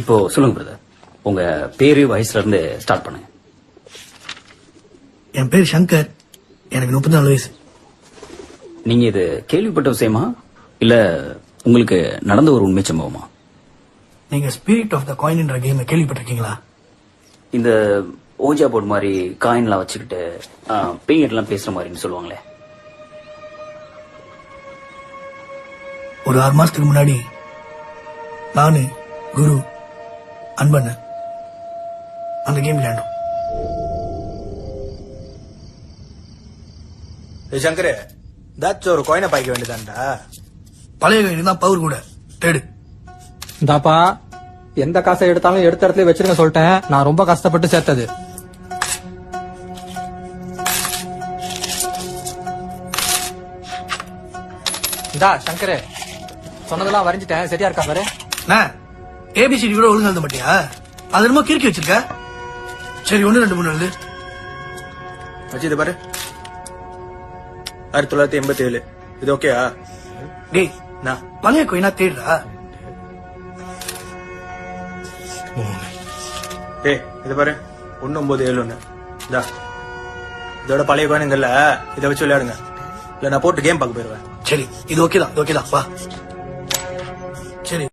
இப்போ சொல்லுங்க பிரதர் உங்க பேரு வயசுல இருந்து ஸ்டார்ட் பண்ணுங்க. என் பேர் சங்கர். எனக்கு முப்பத்தி நாலு வயசு. நீங்க இது கேள்விப்பட்ட விஷயமா? இல்ல உங்களுக்கு நடந்த ஒரு உண்மை சம்பவமா? நீங்க ஸ்பிரிட் ஆஃப் த காயின்ன்ற கேம் கேள்விப்பட்டிருக்கீங்களா? இந்த ஓஜா போர்டு மாதிரி காயின்லாம் வச்சுக்கிட்டு பேய்கிட்ட எல்லாம் பேசுற மாதிரின்னு சொல்லுவாங்களே. ஒரு ஆறு மாசத்துக்கு முன்னாடி நானு குரு அன்பண்ணன் அந்த கேம் விளையாண்டோம். ஏய் சங்கரே ஏதாச்சும் ஒரு கோயினை பாய்க்க வேண்டியதான்டா. பழைய காயின் தான் பவர் கூட. தேடு. இந்தாப்பா எந்த காசை எடுத்தாலும் எடுத்த இடத்துல வச்சிருங்க சொல்லிட்டேன். நான் ரொம்ப கஷ்டப்பட்டு சேர்த்தது. இந்தா சங்கரே சொன்னதெல்லாம் வரைஞ்சிட்டேன். சரியா இருக்கா பாரு? ஏபிசிடி கூட ஒழுங்கு எழுத மாட்டியா? அது என்னமோ கிறுக்கி வச்சிருக்க. சரி ஒண்ணு ரெண்டு மூணு எழுது. வச்சு இது பாரு. ஆயிரத்தி தொள்ளாயிரத்தி எண்பத்தி ஏழு இது ஓகேயா டேய் நான் பழைய கோயினா தேடுறா. டேய் இது பாரு. ஒன்னு ஒன்பது ஏழு ஒண்ணு. இந்தா. இதோட பழைய கோயினுங்கல்ல இதை வச்சு விளையாடுங்க. இல்ல நான் போட்டு கேம் பார்க்க போயிருவேன். சரி இது ஓகே தான் ஓகே தான். வா. சரி.